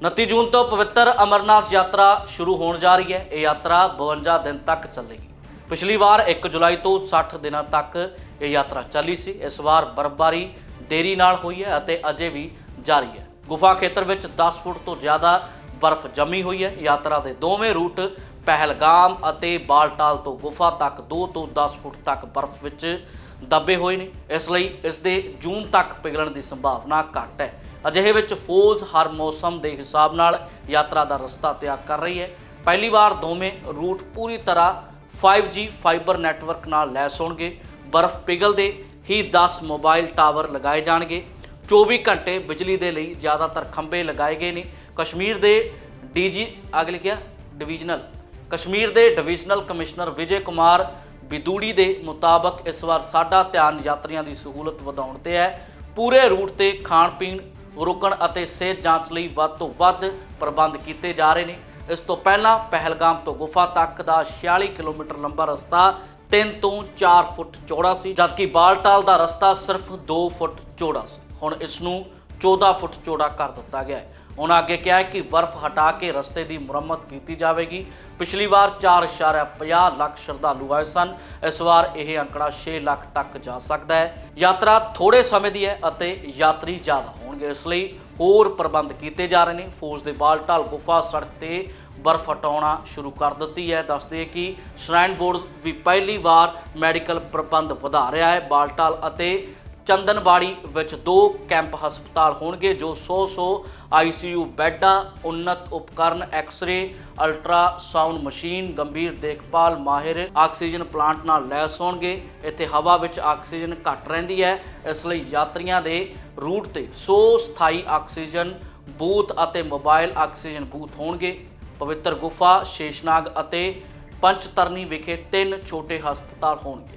29 ਜੂਨ ਤੋਂ ਪਵਿੱਤਰ ਅਮਰਨਾਥ ਯਾਤਰਾ ਸ਼ੁਰੂ ਹੋਣ ਜਾ ਰਹੀ ਹੈ। ਇਹ ਯਾਤਰਾ 52 ਦਿਨ ਤੱਕ ਚੱਲੇਗੀ। ਪਿਛਲੀ ਵਾਰ 1 ਜੁਲਾਈ ਤੋਂ 60 ਦਿਨਾਂ ਤੱਕ ਇਹ ਯਾਤਰਾ ਚੱਲੀ ਸੀ। ਇਸ ਵਾਰ ਬਰਫ਼ਬਾਰੀ ਦੇਰੀ ਨਾਲ ਹੋਈ ਹੈ ਅਤੇ ਅਜੇ ਵੀ ਜਾਰੀ ਹੈ। ਗੁਫਾ ਖੇਤਰ ਵਿੱਚ 10 ਫੁੱਟ ਤੋਂ ਜ਼ਿਆਦਾ ਬਰਫ਼ ਜੰਮੀ ਹੋਈ ਹੈ। ਯਾਤਰਾ ਦੇ ਦੋਵੇਂ ਰੂਟ ਪਹਿਲਗਾਮ ਅਤੇ ਬਾਲਟਾਲ ਤੋਂ ਗੁਫਾ ਤੱਕ 2 ਤੋਂ 10 ਫੁੱਟ ਤੱਕ ਬਰਫ਼ ਵਿੱਚ ਦੱਬੇ ਹੋਏ ਨੇ। ਇਸ ਲਈ ਇਸ ਦੇ ਜੂਨ ਤੱਕ ਪਿਘਲਣ ਦੀ ਸੰਭਾਵਨਾ ਘੱਟ ਹੈ। ਅਜਿਹੇ ਵਿੱਚ ਫੌਜ ਹਰ ਮੌਸਮ ਦੇ ਹਿਸਾਬ ਨਾਲ ਯਾਤਰਾ ਦਾ ਰਸਤਾ ਤਿਆਰ ਕਰ ਰਹੀ ਹੈ। ਪਹਿਲੀ ਵਾਰ ਦੋਵੇਂ ਰੂਟ ਪੂਰੀ ਤਰ੍ਹਾਂ 5G ਫਾਈਬਰ ਨੈਟਵਰਕ ਨਾਲ ਲੈਸ ਹੋਣਗੇ। ਬਰਫ਼ ਪਿਘਲਦੇ ਹੀ 10 ਮੋਬਾਈਲ ਟਾਵਰ ਲਗਾਏ ਜਾਣਗੇ। 24 ਘੰਟੇ ਬਿਜਲੀ ਦੇ ਲਈ ਜ਼ਿਆਦਾਤਰ ਖੰਭੇ ਲਗਾਏ ਗਏ ਨੇ। ਕਸ਼ਮੀਰ ਦੇ ਡੀਜੀ ਅਗਲੇ ਕਿਹਾ ਡਿਵੀਜ਼ਨਲ ਕਸ਼ਮੀਰ ਦੇ ਡਿਵੀਜ਼ਨਲ ਕਮਿਸ਼ਨਰ ਵਿਜੇ ਕੁਮਾਰ ਬਿਦੂੜੀ ਦੇ ਮੁਤਾਬਕ ਇਸ ਵਾਰ ਸਾਡਾ ਧਿਆਨ ਯਾਤਰੀਆਂ ਦੀ ਸਹੂਲਤ ਵਧਾਉਣ ਤੇ ਹੈ। ਪੂਰੇ ਰੂਟ ਤੇ ਖਾਣ ਪੀਣ ਰੁਕਣ ਅਤੇ ਸਿਹਤ ਜਾਂਚ ਲਈ ਵੱਧ ਤੋਂ ਵੱਧ ਪ੍ਰਬੰਧ ਕੀਤੇ ਜਾ ਰਹੇ ਨੇ। ਇਸ ਤੋਂ ਪਹਿਲਾਂ ਪਹਿਲਗਾਮ ਤੋਂ ਗੁਫਾ ਤੱਕ ਦਾ 46 ਕਿਲੋਮੀਟਰ ਲੰਬਾ ਰਸਤਾ 3 ਤੋਂ 4 ਫੁੱਟ ਚੌੜਾ ਸੀ, ਜਦਕਿ ਬਾਲਟਾਲ ਦਾ ਰਸਤਾ ਸਿਰਫ 2 ਫੁੱਟ ਚੌੜਾ ਸੀ। ਹੁਣ ਇਸ ਨੂੰ 14 ਫੁੱਟ ਚੌੜਾ ਕਰ ਦਿੱਤਾ ਗਿਆ ਹੈ। ਉਹਨਾਂ ਅੱਗੇ ਕਿਹਾ ਹੈ ਕਿ ਬਰਫ਼ ਹਟਾ ਕੇ ਰਸਤੇ ਦੀ ਮੁਰੰਮਤ ਕੀਤੀ ਜਾਵੇਗੀ। ਪਿਛਲੀ ਵਾਰ 4.50 ਲੱਖ ਸ਼ਰਧਾਲੂ ਆਏ ਸਨ। ਇਸ ਵਾਰ ਇਹ ਅੰਕੜਾ 6 ਲੱਖ ਤੱਕ ਜਾ ਸਕਦਾ ਹੈ। ਯਾਤਰਾ ਥੋੜੇ ਸਮੇਂ ਦੀ ਹੈ ਅਤੇ ਯਾਤਰੀ ਜ਼ਿਆਦਾ ਹੋਣਗੇ। ਇਸ ਲਈ ਹੋਰ ਪ੍ਰਬੰਧ ਕੀਤੇ ਜਾ ਰਹੇ ਨੇ। ਫੌਜ ਦੇ ਬਾਲਟਾਲ ਗੁਫਾ ਸੜਕ ਤੇ ਬਰਫ਼ ਹਟਾਉਣਾ ਸ਼ੁਰੂ ਕਰ ਦਿੱਤੀ ਹੈ। ਦੱਸਦੇ ਕਿ ਸ਼ਰਾਈਨ ਬੋਰਡ ਵੀ ਪਹਿਲੀ ਵਾਰ ਮੈਡੀਕਲ ਪ੍ਰਬੰਧ ਵਧਾ ਰਿਹਾ ਹੈ। ਬਾਲਟਾਲ ਅਤੇ ਚੰਦਨਵਾੜੀ ਵਿੱਚ ਦੋ ਕੈਂਪ ਹਸਪਤਾਲ ਹੋਣਗੇ, ਜੋ 100-100 ਆਈਸੀਯੂ ਬੈੱਡਾਂ ਉન્નਤ ਉਪਕਰਨ, ਐਕਸ-ਰੇ ਅਲਟਰਾ ਸਾਊਂਡ ਮਸ਼ੀਨ, ਗੰਭੀਰ ਦੇਖਭਾਲ ਮਾਹਿਰ ਆਕਸੀਜਨ ਪਲਾਂਟ ਨਾਲ ਲੈਸ ਹੋਣਗੇ। ਇੱਥੇ ਹਵਾ ਵਿੱਚ ਆਕਸੀਜਨ ਘੱਟ ਰਹਿੰਦੀ ਹੈ। ਇਸ ਲਈ ਯਾਤਰੀਆਂ ਦੇ ਰੂਟ ਤੇ 100 ਸਥਾਈ ਆਕਸੀਜਨ ਬੂਥ ਅਤੇ ਮੋਬਾਈਲ ਆਕਸੀਜਨ ਬੂਥ ਹੋਣਗੇ। ਪਵਿੱਤਰ ਗੁਫਾ, ਸ਼ੇਸ਼ਨਾਗ ਅਤੇ ਪੰਚਤਰਨੀ ਵਿਖੇ ਤਿੰਨ ਛੋਟੇ ਹਸਪਤਾਲ ਹੋਣਗੇ।